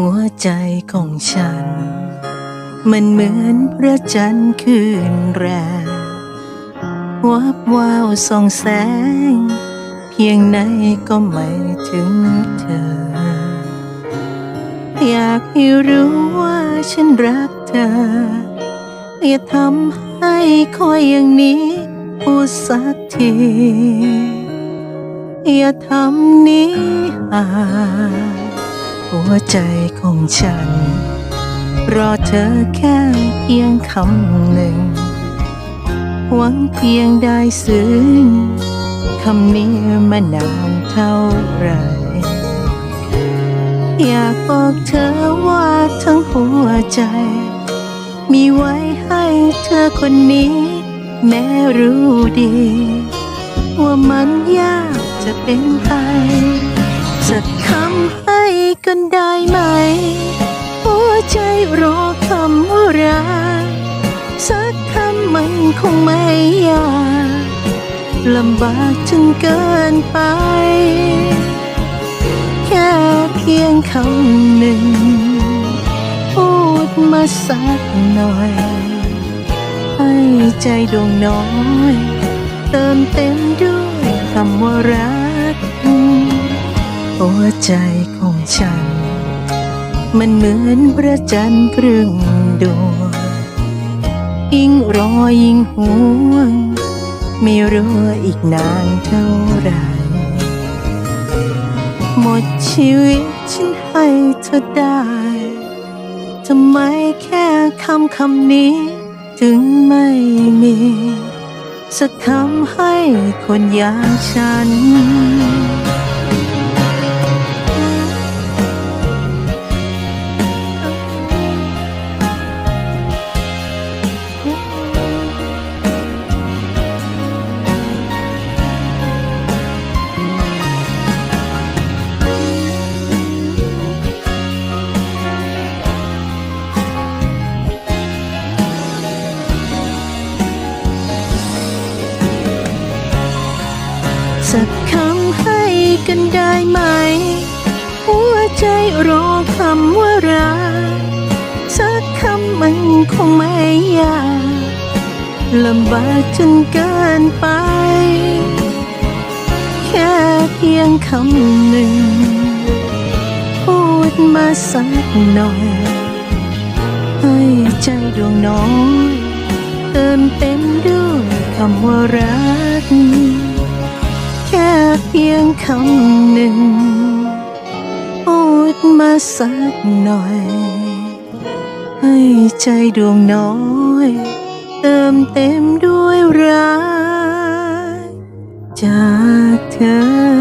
หัวใจของฉัน มันเหมือนพระจันทร์คืนแรกวับวาวส่องแสง เพียงไหนก็ไม่ถึงเธอ อยากให้รู้ว่าฉันรักเธอ อย่าทำให้คอยอย่างนี้พูดสักทีอย่าทำนี้หาย หัวใจของฉัน รอเธอแค่เพียงคำหนึ่ง หวังเพียงได้ซึ้งคำนี้มานานเท่าไร อยากบอกเธอว่าทั้งหัวใจ มีไว้ให้เธอคนนี้ แม้รู้ดี ว่ามันยากจะเป็นไปสักคำให้ กันได้ไหม หัวใจรอคำว่ารักสักคำมันคงไม่ยากลำบากจนเกินไป แค่เพียงคำหนึ่ง พูดมาสักหน่อย ให้ใจดวงน้อย เติมเต็มด้วยคำว่ารัก หัวใจของฉัน มันเหมือนพระจันทร์ครึ่งดวงยิ่งรอยิ่งห่วง ไม่รู้อีกนานเท่าไหรหมดชีวิตฉันให้เธอได้ทำไมแค่คำคำนี้ ถึงไม่มี สักคำให้คนอย่างฉัน สักคำให้กันได้ไหม หัวใจรอคำว่ารักสักคำมันคงไม่ยากลำบากจนเกินไป แค่เพียงคำหนึ่ง พูดมาสักหน่อย ให้ใจดวงน้อยเติมเต็มด้วยคำว่ารัก พียงคำหนึ่ง พูดมาสักหน่อย ให้ใจดวงน้อย เติมเต็มด้วยรักจากเธอ